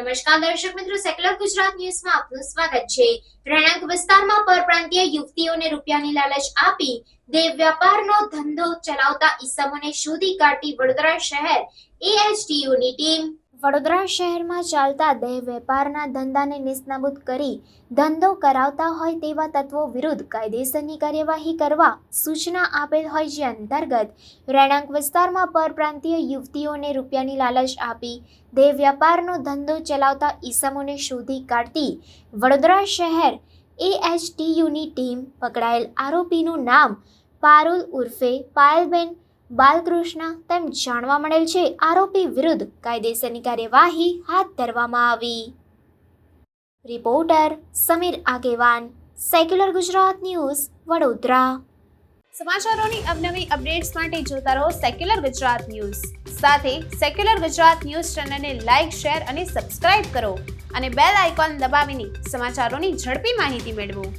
નમસ્કાર દર્શક મિત્રો, સેક્યુલર ગુજરાત ન્યૂઝમાં આપનું સ્વાગત છે. રહેણાંક વિસ્તારમાં પરપ્રાંતીય યુવતીઓને રૂપિયાની લાલચ આપી દેવ વ્યાપારનો ધંધો ચલાવતા ઈસમોને શોધી કાઢી વડોદરા શહેર એએચટીયુની ટીમ વડોદરા શહેરમાં ચાલતા દેહ વેપારના ધંધાને નિસ્નાબૂદ કરી ધંધો કરાવતા હોય તેવા તત્વો વિરુદ્ધ કાયદેસરની કાર્યવાહી કરવા સૂચના આપેલ હોય જે અંતર્ગત રહેણાંક વિસ્તારમાં પરપ્રાંતીય યુવતીઓને રૂપિયાની લાલચ આપી દેહ વ્યાપારનો ધંધો ચલાવતા ઈસમોને શોધી કાઢતી વડોદરા શહેર એએચટીયુની ટીમ પકડાયેલ આરોપીનું નામ પારુલ ઉર્ફે પાયલબેન બાલકૃષ્ણ તેમ જાણવા મળેલ છે, આરોપી વિરુદ્ધ કાયદેસરની કાર્યવાહી હાથ ધરવામાં આવી. Reporter Sameer Agewan, secular Gujarat news, Vadodara. સમાચારોની અવનવી અપડેટ્સ માટે જોતા રહો સેક્યુલર ગુજરાત ન્યૂઝ. સાથે સેક્યુલર ગુજરાત ન્યૂઝ ચેનલને લાઇક શેર અને સબસ્ક્રાઇબ કરો અને બેલ આઇકોન દબાવીને સમાચારોની ઝડપી માહિતી મેળવો.